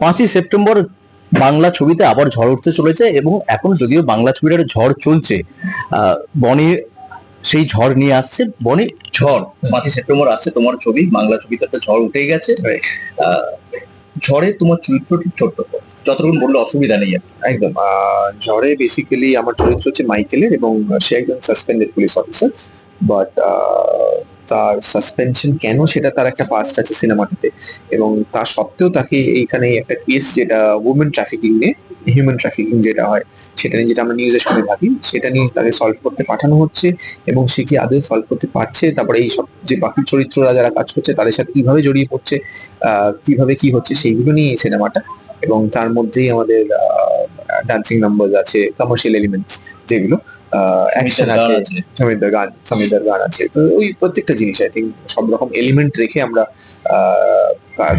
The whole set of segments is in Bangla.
পাঁচই সেপ্টেম্বর বাংলা ছবিতে আবার ঝড় উঠতে চলেছে এবং এখন যদিও বাংলা ছবিটার ঝড় চলছে বনি সেই ঝড় নিয়ে আসছে বনি ঝড় পাঁচই সেপ্টেম্বর আসছে তোমার ছবি বাংলা ছবিতে একটা ঝড় উঠে গেছে। ঝড়ে তোমার চরিত্রটি ছোট্ট যতক্ষণ বললে অসুবিধা নেই একদম। আহ, ঝড়ে বেসিক্যালি আমার চরিত্র হচ্ছে মাইকেলের এবং সে একজন সাসপেন্ডেড পুলিশ অফিসার বাট তার সাসপেনশন কেন সেটা তার একটা পাস্ট আছে সিনেমাটাতে? এবং তা সত্ত্বেও তাকে এইখানে একটা কেস যেটা উমেন ট্রাফিকিং নিয়ে হিউম্যান ট্রাফিকিং যেটা হয়, সেটা নিয়ে যেটা আমরা নিউজে শুনে থাকি সেটা নিয়ে তাকে সলভ করতে পাঠানো হচ্ছে এবং সে কি আদৌ সলভ করতে পারছে? তারপরে এই সব যে বাকি চরিত্ররা যারা কাজ করছে, তাদের সাথে কীভাবে জড়িয়ে পড়ছে কীভাবে কি হচ্ছে, সেইগুলো নিয়ে এই সিনেমাটা। এবং তার মধ্যেই আমাদের ডান্সিং নাম্বার আছে কমার্শিয়াল এলিমেন্টস যেগুলো অ্যাকশন আছে আছে। গান সমিতার গান আছে। তো ওই প্রত্যেকটা জিনিস আই থিঙ্ক সব রকম এলিমেন্ট রেখে আমরা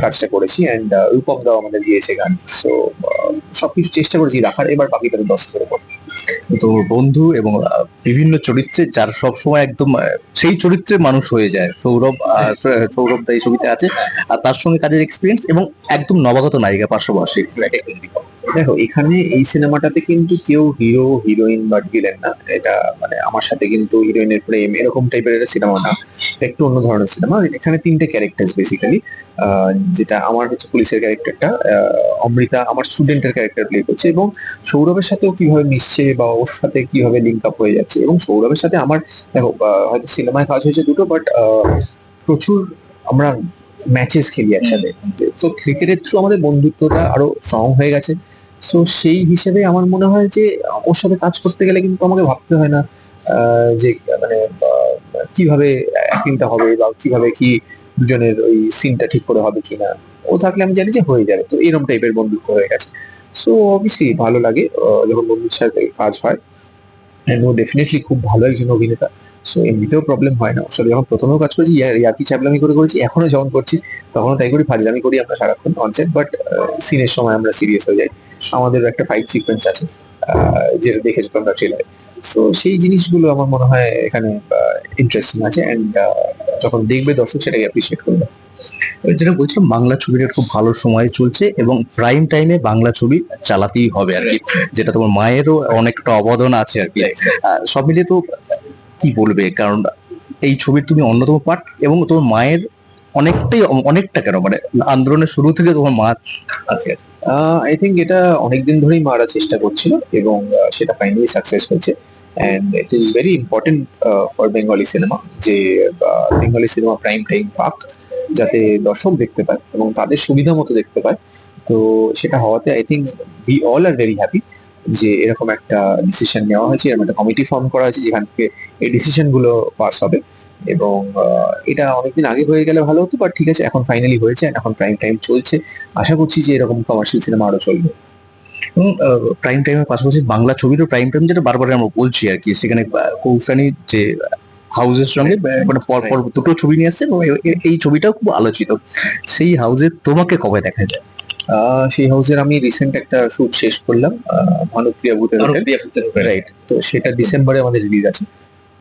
কাজটা করেছি অ্যান্ড রূপম দাও আমাদের দিয়েছে গান। সো সবকিছু চেষ্টা করেছি রাখার এবার বাকিটা তো দর্শকের উপর তোর বন্ধু এবং বিভিন্ন চরিত্রে যার সবসময় একদম সেই চরিত্রে মানুষ হয়ে যায়। সৌরভ আর সৌরভ দা এই ছবিতে আছে। আর তার সঙ্গে কাজের এক্সপিরিয়েন্স এবং একদম নবাগত নায়িকা পার্শ্ববর্তী। দেখো এখানে এই সিনেমাটাতে কিন্তু কেউ হিরো হিরোইন বা ভিলেন না। এটা মানে আমার সাথে কিন্তু হিরোইনের প্রেম এরকম টাইপের একটা সিনেমা না। একটু অন্য ধরনের সিনেমা। এখানে তিনটে ক্যারেক্টার বেসিক্যালি যেটা আমার হচ্ছে পুলিশের ক্যারেক্টারটা অমৃতা আমার স্টুডেন্টের ক্যারেক্টার প্লে করছে এবং সৌরভের সাথেও কীভাবে মিশছে বা ওর সাথে কীভাবে লিঙ্ক আপ হয়ে যাচ্ছে এবং সৌরভের সাথে আমার দেখো হয়তো সিনেমায় কাজ হয়েছে দুটো বাট প্রচুর আমরা ম্যাচেস খেলি একসাথে। তো ক্রিকেটের থ্রু আমাদের বন্ধুত্বটা আরও স্ট্রং হয়ে গেছে। সো সেই হিসেবে আমার মনে হয় যে, ওর সাথে কাজ করতে গেলে কিন্তু আমাকে ভাবতে হয় না যে মানে কীভাবে অ্যাক্টিংটা হবে বা কীভাবে কি দুজনের ওই সিনটা ঠিক করে হবে কিনা। ও থাকলে আমি জানি যে হয়ে যাবে। তো এরকম টাইপের বন্ধুত্ব হয়ে গেছে। সো অবভিয়াসলি ভালো লাগে যখন বন্ধুর সাথে কাজ হয়। ও ডেফিনেটলি খুব ভালো একজন অভিনেতা। সো এমনিতেও প্রবলেম হয় না। সাথে যখন প্রথমেও কাজ করেছি ইয়াকি ইয়ার্কি চাপলামি করে করেছি, এখনও যখন করছি, তখনও তাই করি, ফাজলামি করি আমরা সারাক্ষণ অনসেট বাট সিনের সময় আমরা সিরিয়াস হয়ে যাই। আমাদের একটা ফাইট সিকোয়েন্স আছে যেটা দেখেছ তোমরা ট্রেলারে সো সেই জিনিসগুলো আমার মনে হয় এখানে ইন্টারেস্টিং আছে অ্যান্ড যখন দেখবে দর্শক সেটাকে অ্যাপ্রিসিয়েট করবে। যেটা বলছিলাম, বাংলা ছবির একটা খুব ভালো সময় চলছে এবং প্রাইম টাইমে বাংলা ছবি চালাতেই হবে আর কি, যেটা তোমার মায়েরও অনেকটা অবদান আছে আর কি। সব মিলিয়ে তো কি বলবে? কারণ এই ছবির তুমি অন্যতম পার্ট এবং তোমার মায়ের অনেকটাই, অনেকটা কেন? মানে আন্দোলনের শুরু থেকে তোমার মা আছে আই থিঙ্ক এটা অনেকদিন ধরেই মারা চেষ্টা করছিল এবং সেটা ফাইনালি সাকসেস হয়েছে। And it is very important for Bengali cinema যে বেঙ্গলি সিনেমা প্রাইম টাইম পাক, যাতে দর্শক দেখতে পায় এবং তাদের সুবিধা মতো দেখতে পায়। তো সেটা হওয়াতে I think we all are very happy যে, এরকম একটা ডিসিশন নেওয়া হয়েছে। এরকম একটা কমিটি ফর্ম করা হয়েছে যেখান থেকে এই ডিসিশনগুলো পাস হবে। এবং এটা অনেকদিন আগে হয়ে গেলে ভালো হতো বাট ঠিক আছে এখন ফাইনালি হয়েছে এখন প্রাইম টাইম চলছে। আশা করছি যে এরকম কমার্শিয়াল সিনেমা আরও চলবে। এবং প্রাইম টাইমের পাশাপাশি বাংলা ছবিরও প্রাইম টাইম যেটা বারবার আমরা বলছি আর কি সেখানে কৌশানী যে হাউজের সঙ্গে মানে পর পর দুটো ছবি নিয়ে আসছে এবং এই ছবিটাও খুব আলোচিত। সেই হাউসে তোমাকে কবে দেখা যায়? আহ, সেই হাউসের আমি রিসেন্ট একটা শুট শেষ করলাম ভানুপ্রিয়া ভূতের রাইট তো সেটা ডিসেম্বরে আমাদের রিলিজ আছে।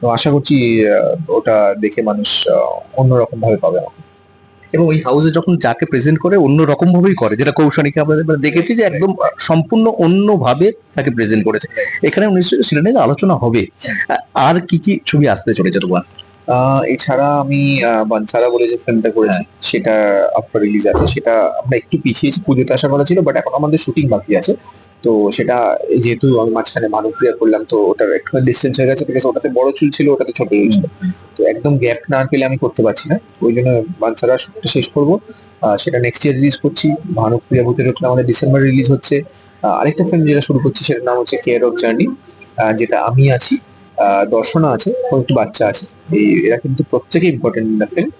তো আশা করছি ওটা দেখে মানুষ অন্যরকম ভাবে পাবে আমাকে। এবং ওই হাউসে যখন যাকে প্রেজেন্ট করে অন্য রকম ভাবেই করে যেটা কৌশানীকে আমরা দেখেছি যে একদম সম্পূর্ণ অন্য ভাবে তাকে প্রেজেন্ট করেছে। এখানে নিশ্চয়ই আলোচনা হবে। আর কি কি ছবি আসতে চলেছে তোমার? আহ, এছাড়া আমি বানসারা বলে যে ফিল্মটা করেছি সেটা আফটার রিলিজ আছে। সেটা আমরা একটু পিছিয়েছি পুজোতে আসার কথা ছিল বাট এখন আমাদের শুটিং বাকি আছে। তো সেটা যেহেতু আমি মাঝখানে মানবক্রিয়া করলাম তো ওটার একটু ডিস্টেন্স হয়ে গেছে বিকজ ওটাতে বড় চুল ছিল ওটাতে ছোট চুল ছিল। তো একদম গ্যাপ না পেলে আমি করতে পারছি না। ওই জন্য বানসারা শুটটা শেষ করব। সেটা নেক্সট ইয়ার রিলিজ করছি। ভানুপ্রিয়া ভূতের হোটেল আমাদের ডিসেম্বর রিলিজ হচ্ছে। আরেকটা ফিল্ম যেটা শুরু করছি সেটার নাম হচ্ছে কেয়ার অফ জার্নি যেটা আমি আছি। দর্শনা আছে ও একটু বাচ্চা আছে। এই এরা কিন্তু প্রত্যেকে ইম্পর্টেন্ট ফিল্ম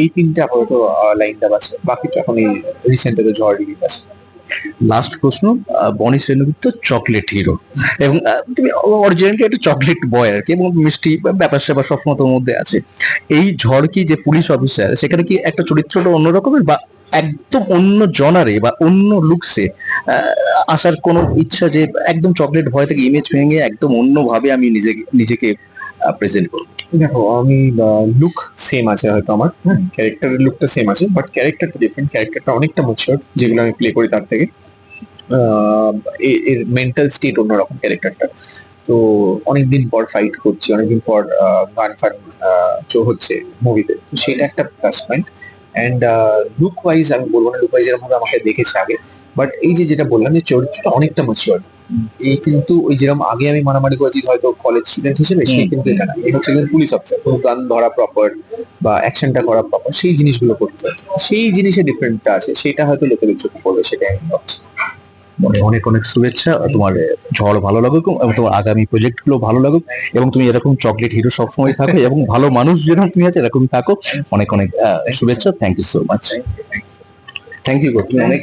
এই তিনটে আপাতত লাইন আছে বাকিটা এখন এই রিসেন্ট তো ঝড় রিলিজ আছে। লাস্ট প্রশ্ন বনি শ্রেণীভুক্ত চকলেট হিরো এবং তুমি অরিজিনালি একটা চকলেট বয় আর কি, এবং মিষ্টি ব্যাপার স্যাপার সবসময় তোর মধ্যে আছে। এই ঝড় কি যে পুলিশ অফিসার সেখানে কি একটা চরিত্রটা অন্য রকমের বা একদম অন্য জনারে বা অন্য লুকসে আসার কোনো ইচ্ছা যে একদম চকলেট ভয় থেকে ইমেজ ভেঙে একদম অন্যভাবে আমি নিজেকে নিজেকে প্রেজেন্ট করব। দেখো, আমি লুক সেম আছে হয়তো আমার। ক্যারেক্টারের লুকটা সেম আছে বাট ক্যারেক্টারটা ডিফারেন্ট ক্যারেক্টারটা অনেকটা ম্যাচিওর যেগুলো আমি প্লে করি তার থেকে। এর মেন্টাল স্টেট অন্যরকম ক্যারেক্টারটা তো, অনেকদিন পর ফাইট করছি, অনেকদিন পর গান ফান হচ্ছে মুভিতে সেটা একটা plus point and look wise আমি বলব না লুক ওয়াইজ এরকম আমাকে দেখেছে আগে বাট এই যে যেটা বললাম যে চরিত্রটা অনেকটা ম্যাচিওর এই কিন্তু ওই যেরকম আগে আমি মারামারি করেছি হয়তো কলেজ স্টুডেন্ট হিসেবে সেই কিন্তু এটা না। এই হচ্ছে পুলিশ অফিসার কোনো গান ধরা প্রপার বা অ্যাকশনটা করা প্রপার সেই জিনিসগুলো করতে হচ্ছে সেই জিনিসে ডিফারেন্টটা আছে। সেটা হয়তো লোকের চোখে পড়বে সেটাই আমি ভাবছি। মানে অনেক অনেক শুভেচ্ছা। তোমার ঝড় ভালো লাগুক এবং তোমার আগামী প্রজেক্টগুলো ভালো লাগুক এবং তুমি এরকম চকলেট হিরো সবসময় থাকো এবং ভালো মানুষ যেরকম তুমি আছে এরকম থাকো। অনেক অনেক শুভেচ্ছা। Thank you so much thank you তুমি অনেক